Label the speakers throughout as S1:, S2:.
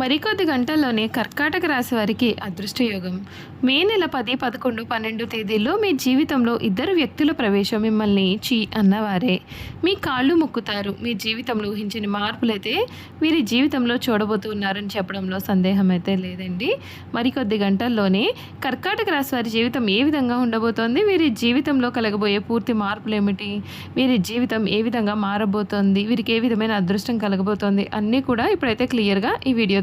S1: మరికొద్ది గంటల్లోనే కర్కాటక రాశి వారికి అదృష్టయోగం. మే నెల పది పదకొండు పన్నెండు తేదీల్లో మీ జీవితంలో ఇద్దరు వ్యక్తుల ప్రవేశం మిమ్మల్ని చీ అన్నవారే. మీ కాళ్ళు మొక్కుతారు. మీ జీవితంలో ఊహించిన మార్పులైతే వీరి జీవితంలో చూడబోతున్నారని చెప్పడంలో సందేహం అయితే లేదండి. మరికొద్ది గంటల్లోనే కర్కాటక రాశి వారి జీవితం ఏ విధంగా ఉండబోతోంది? వీరి జీవితంలో కలగబోయే పూర్తి మార్పులు ఏమిటి వీరి జీవితం ఏ విధంగా మారబోతోంది? వీరికి ఏ విధమైన అదృష్టం కలగబోతోంది? అన్నీ కూడా ఇప్పుడైతే క్లియర్గా ఈ వీడియో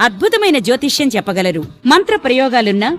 S2: అద్భుతమైన జ్యోతిష్యం చెప్పగలరు. మంత్ర ప్రయోగాలున్నా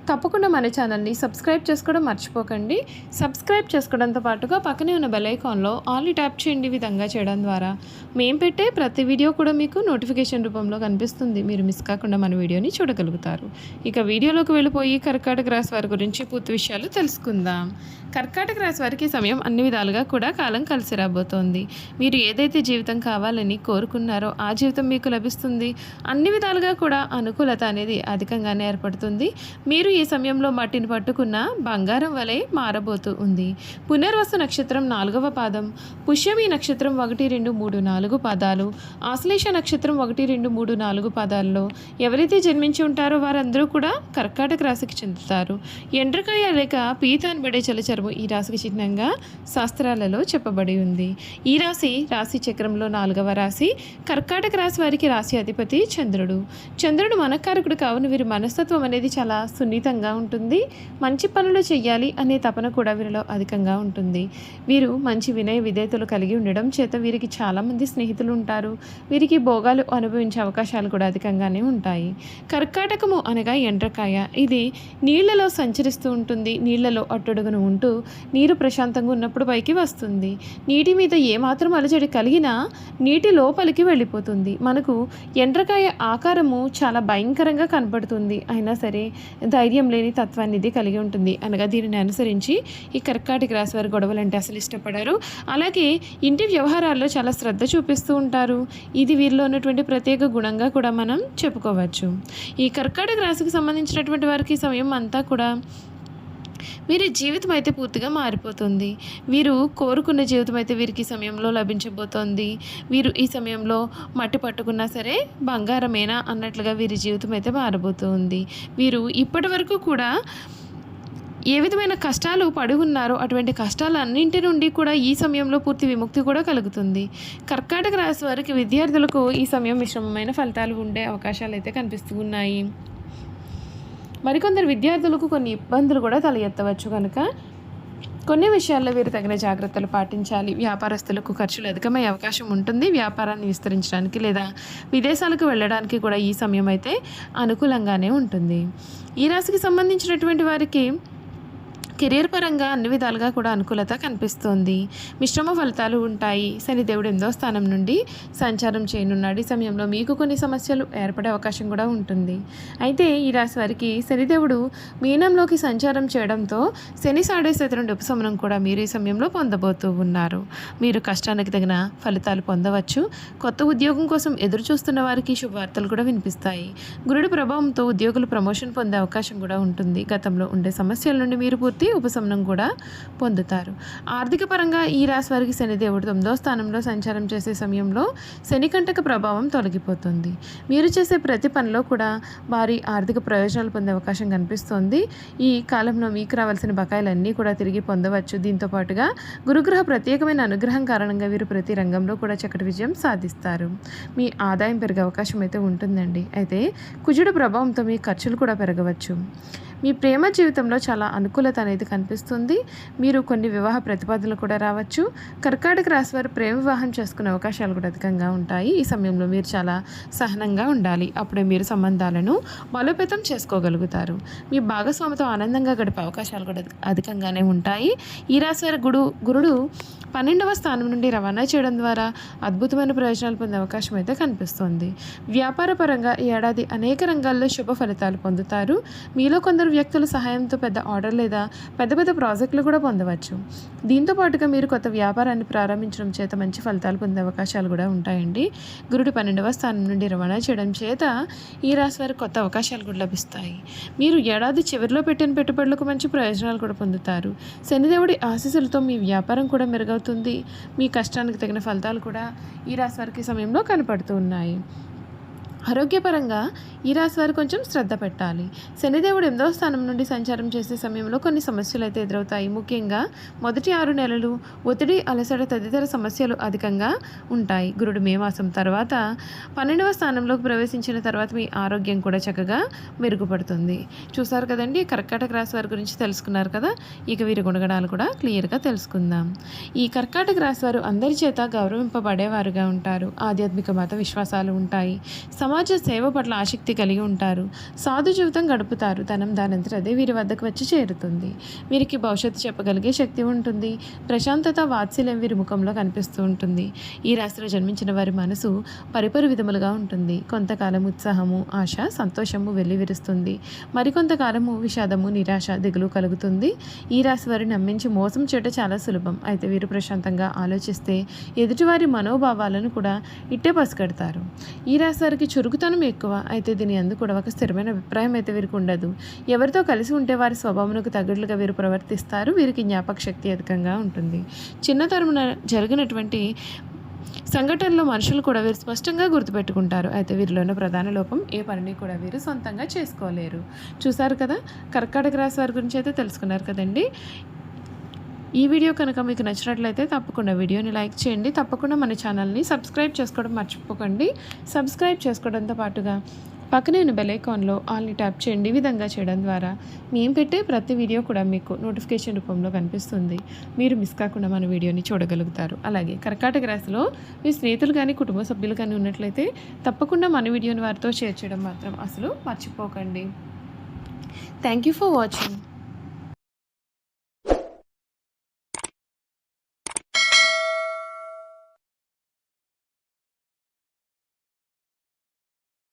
S1: తప్పకుండా మన ఛానల్ని సబ్స్క్రైబ్ చేసుకోవడం మర్చిపోకండి. సబ్స్క్రైబ్ చేసుకోవడంతో పాటుగా పక్కనే ఉన్న బెల్ ఐకాన్లో ఆల్ని ట్యాప్ చేయండి విధంగా చేయడం ద్వారా. మేము పెట్టే ప్రతి వీడియో కూడా మీకు నోటిఫికేషన్ రూపంలో కనిపిస్తుంది. మీరు మిస్ కాకుండా మన వీడియోని చూడగలుగుతారు. ఇక వీడియోలోకి వెళ్ళిపోయి కర్కాటక రాశి వారి గురించి పూర్తి విషయాలు తెలుసుకుందాం. కర్కాటక రాశి వారికి సమయం అన్ని విధాలుగా కూడా కాలం కలిసి రాబోతోంది. మీరు ఏదైతే జీవితం కావాలని కోరుకున్నారో ఆ జీవితం మీకు లభిస్తుంది. అన్ని విధాలుగా కూడా అనుకూలత అనేది అధికంగానే ఏర్పడుతుంది. మీరు ఈ సమయంలో మట్టిని పట్టుకున్న బంగారం వలె మారబోతూ ఉంది. పునర్వసు నక్షత్రం నాలుగవ పాదం. పుష్యమి నక్షత్రం ఒకటి రెండు మూడు నాలుగు పాదాలు. ఆశ్లేష నక్షత్రం ఒకటి రెండు మూడు నాలుగు పాదాల్లో ఎవరైతే జన్మించి ఉంటారో వారందరూ కూడా కర్కాటక రాశికి చెందుతారు. ఎండ్రకాయ లేక పీత చలచరు చక్రము ఈ రాశికి చిహ్నంగా శాస్త్రాలలో చెప్పబడి ఉంది. ఈ రాశి రాశి చక్రంలో నాలుగవ రాశి కర్కాటక రాశి వారికి రాశి అధిపతి చంద్రుడు. చంద్రుడు మనకారకుడు కావున వీరి మనస్తత్వం అనేది చాలా సున్నితంగా ఉంటుంది. మంచి పనులు చేయాలి అనే తపన కూడా వీరిలో అధికంగా ఉంటుంది. వీరు మంచి వినయ విధేయతలు కలిగి ఉండడం చేత వీరికి చాలామంది స్నేహితులు ఉంటారు. వీరికి భోగాలు అనుభవించే అవకాశాలు కూడా అధికంగానే ఉంటాయి. కర్కాటకము అనగా ఎండ్రకాయ. ఇది నీళ్ళలో సంచరిస్తూ ఉంటుంది. నీళ్ళలో అట్టడుగును ఉంటూ నీరు ప్రశాంతంగా ఉన్నప్పుడు పైకి వస్తుంది. నీటి మీద ఏమాత్రం అలజడి కలిగినా నీటి లోపలికి వెళ్ళిపోతుంది. మనకు ఎండ్రకాయ ఆకారము చాలా భయంకరంగా కనపడుతుంది. అయినా సరే ధైర్యం లేని తత్వాన్ని ఇది కలిగి ఉంటుంది. అనగా దీనిని అనుసరించి ఈ కర్కాటక రాశి వారి గొడవలు అంటే అసలు ఇష్టపడరు. అలాగే ఇంటి వ్యవహారాల్లో చాలా శ్రద్ధ చూపిస్తూ ఉంటారు. ఇది వీరిలో ఉన్నటువంటి ప్రత్యేక గుణంగా కూడా మనం చెప్పుకోవచ్చు. ఈ కర్కాటక రాశికి సంబంధించినటువంటి వారికి సమయం అంతా కూడా వీరి జీవితం అయితే పూర్తిగా మారిపోతుంది. వీరు కోరుకున్న జీవితం అయితే వీరికి సమయంలో లభించబోతోంది. వీరు ఈ సమయంలో మట్టి పట్టుకున్నా సరే బంగారమేనా అన్నట్లుగా వీరి జీవితం అయితే మారబోతుంది. వీరు ఇప్పటి వరకు కూడా ఏ విధమైన కష్టాలు పడి ఉన్నారో అటువంటి కష్టాలన్నింటి నుండి కూడా ఈ సమయంలో పూర్తి విముక్తి కూడా కలుగుతుంది. కర్కాటక రాశి వారికి విద్యార్థులకు ఈ సమయం మిశ్రమమైన ఫలితాలు ఉండే అవకాశాలు అయితే కనిపిస్తూ ఉన్నాయి. మరికొందరు విద్యార్థులకు కొన్ని ఇబ్బందులు కూడా తల ఎత్తవచ్చు కనుక కొన్ని విషయాల్లో వీరు తగిన జాగ్రత్తలు పాటించాలి. వ్యాపారస్తులకు ఖర్చులు అధికమయ్యే అవకాశం ఉంటుంది. వ్యాపారాన్ని విస్తరించడానికి లేదా విదేశాలకు వెళ్ళడానికి కూడా ఈ సమయం అయితే అనుకూలంగానే ఉంటుంది. ఈ రాశికి సంబంధించినటువంటి వారికి కెరీర్ పరంగా అన్ని విధాలుగా కూడా అనుకూలత కనిపిస్తోంది. మిశ్రమ ఫలితాలు ఉంటాయి. శనిదేవుడు ఎనిమిదో స్థానం నుండి సంచారం చేయనున్నాడు. ఈ సమయంలో మీకు కొన్ని సమస్యలు ఏర్పడే అవకాశం కూడా ఉంటుంది. అయితే ఈ రాశి వారికి శనిదేవుడు మీనంలోకి సంచారం చేయడంతో శని సాడేసేత నుండి ఉపశమనం కూడా మీరు ఈ సమయంలో పొందబోతూ ఉన్నారు. మీరు కష్టానికి తగిన ఫలితాలు పొందవచ్చు. కొత్త ఉద్యోగం కోసం ఎదురు చూస్తున్న వారికి శుభవార్తలు కూడా వినిపిస్తాయి. గురుడి ప్రభావంతో ఉద్యోగులు ప్రమోషన్ పొందే అవకాశం కూడా ఉంటుంది. గతంలో ఉండే సమస్యల నుండి మీరు పూర్తి ఉపశమనం కూడా పొందుతారు. ఆర్థిక పరంగా ఈ రాశి వారికి శనిదేవుడు తొమ్మిదో స్థానంలో సంచారం చేసే సమయంలో శనికంటక ప్రభావం తొలగిపోతుంది. మీరు చేసే ప్రతి పనిలో కూడా వారి ఆర్థిక ప్రయోజనాలు పొందే అవకాశం కనిపిస్తోంది. ఈ కాలంలో మీకు రావాల్సిన బకాయిలన్నీ కూడా తిరిగి పొందవచ్చు. దీంతో పాటుగా గురుగ్రహ ప్రత్యేకమైన అనుగ్రహం కారణంగా వీరు ప్రతి రంగంలో కూడా చక్కటి విజయం సాధిస్తారు. మీ ఆదాయం పెరిగే అవకాశం అయితే ఉంటుందండి. అయితే కుజుడు ప్రభావంతో మీ ఖర్చులు కూడా పెరగవచ్చు. మీ ప్రేమ జీవితంలో చాలా అనుకూలత అనేది కనిపిస్తుంది. మీరు కొన్ని వివాహ ప్రతిపాదనలు కూడా రావచ్చు. కర్కాటక రాశి వారు ప్రేమ వివాహం చేసుకునే అవకాశాలు కూడా అధికంగా ఉంటాయి. ఈ సమయంలో మీరు చాలా సహనంగా ఉండాలి. అప్పుడే మీరు సంబంధాలను బలోపేతం చేసుకోగలుగుతారు. మీ భాగస్వామితో ఆనందంగా గడిపే అవకాశాలు కూడా అధికంగానే ఉంటాయి. ఈ రాశి వారి గుడు గురుడు పన్నెండవ స్థానం నుండి రవాణా చేయడం ద్వారా అద్భుతమైన ప్రయోజనాలు పొందే అవకాశం అయితే కనిపిస్తోంది. వ్యాపార పరంగా ఈ ఏడాది అనేక రంగాల్లో శుభ ఫలితాలు పొందుతారు. మీలో కొందరు వ్యక్తుల సహాయంతో పెద్ద ఆర్డర్ లేదా పెద్ద పెద్ద ప్రాజెక్టులు కూడా పొందవచ్చు. దీంతో పాటుగా మీరు కొత్త వ్యాపారాన్ని ప్రారంభించడం చేత మంచి ఫలితాలు పొందే అవకాశాలు కూడా ఉంటాయండి. గురుడు పన్నెండవ స్థానం నుండి రవాణా చేయడం చేత ఈ రాశి వారికి కొత్త అవకాశాలు కూడా లభిస్తాయి. మీరు ఏడాది చివరిలో పెట్టిన పెట్టుబడులకు మంచి ప్రయోజనాలు కూడా పొందుతారు. శనిదేవుడి ఆశీస్సులతో మీ వ్యాపారం కూడా మెరుగవుతుంది. మీ కష్టానికి తగిన ఫలితాలు కూడా ఈ రాశి వారికి సమయంలో కనపడుతూ ఉన్నాయి. ఆరోగ్యపరంగా ఈ రాశి వారు కొంచెం శ్రద్ధ పెట్టాలి. శనిదేవుడు ఎనిమిదవ స్థానం నుండి సంచారం చేసే సమయంలో కొన్ని సమస్యలు అయితే ఎదురవుతాయి. ముఖ్యంగా మొదటి ఆరు నెలలు ఒత్తిడి అలసట తదితర సమస్యలు అధికంగా ఉంటాయి. గురుడు మే మాసం తర్వాత పన్నెండవ స్థానంలోకి ప్రవేశించిన తర్వాత మీ ఆరోగ్యం కూడా చక్కగా మెరుగుపడుతుంది. చూసారు కదండి? కర్కాటక రాశి వారి గురించి తెలుసుకున్నారు కదా? ఇక వీరి గుణగణాలు కూడా క్లియర్గా తెలుసుకుందాం. ఈ కర్కాటక రాశి వారు అందరి చేత గౌరవింపబడేవారుగా ఉంటారు. ఆధ్యాత్మిక మత విశ్వాసాలు ఉంటాయి. సమాజ సేవ పట్ల ఆసక్తి కలిగి ఉంటారు. సాధు జీవితం గడుపుతారు. ధనం దానంతట అదే వీరి వద్దకు వచ్చి చేరుతుంది. వీరికి భవిష్యత్తు చెప్పగలిగే శక్తి ఉంటుంది. ప్రశాంతత వాత్సల్యం వీరి ముఖంలో కనిపిస్తూ ఉంటుంది. ఈ రాశిలో జన్మించిన వారి మనసు పరిపరి విధములుగా ఉంటుంది. కొంతకాలం ఉత్సాహము ఆశ సంతోషము వెల్లివిరుస్తుంది మరికొంతకాలము విషాదము నిరాశ దిగులు కలుగుతుంది. ఈ రాశి వారి నమ్మించి మోసం చేయడం చాలా సులభం. అయితే వీరు ప్రశాంతంగా ఆలోచిస్తే ఎదుటివారి మనోభావాలను కూడా ఇట్టే పసిగడతారు. ఈ రాశి వారికి చురుకుతనం ఎక్కువ. అయితే దీని అందు కూడా ఒక స్థిరమైన అభిప్రాయం అయితే వీరికి ఉండదు. ఎవరితో కలిసి ఉంటే వారి స్వభావమునకు తగ్గట్లుగా వీరు ప్రవర్తిస్తారు. వీరికి జ్ఞాపక శక్తి అధికంగా ఉంటుంది. చిన్నతరమున జరిగినటువంటి సంఘటనలో మనుషులు కూడా వీరు స్పష్టంగా గుర్తుపెట్టుకుంటారు. అయితే వీరిలో ఉన్న ప్రధాన లోపం ఏ పనిని కూడా వీరు సొంతంగా చేసుకోలేరు. చూసారు కదా? కర్కాటక రాశి వారి గురించి అయితే తెలుసుకున్నారు కదండి? ఈ వీడియో కనుక మీకు నచ్చినట్లయితే తప్పకుండా వీడియోని లైక్ చేయండి. తప్పకుండా మన ఛానల్ని సబ్స్క్రైబ్ చేసుకోవడం మర్చిపోకండి. సబ్స్క్రైబ్ చేసుకోవడంతో పాటుగా పక్కనే ఉన్న బెల్ ఐకాన్లో ఆల్ని ట్యాప్ చేయండి. ఈ విధంగా చేయడం ద్వారా మేము పెట్టే ప్రతి వీడియో కూడా మీకు నోటిఫికేషన్ రూపంలో కనిపిస్తుంది. మీరు మిస్ కాకుండా మన వీడియోని చూడగలుగుతారు. అలాగే కర్కాటక రాశిలో మీ స్నేహితులు కానీ కుటుంబ సభ్యులు కానీ ఉన్నట్లయితే తప్పకుండా మన వీడియోని వారితో షేర్ చేయడం మాత్రం అసలు మర్చిపోకండి. Thank you for watching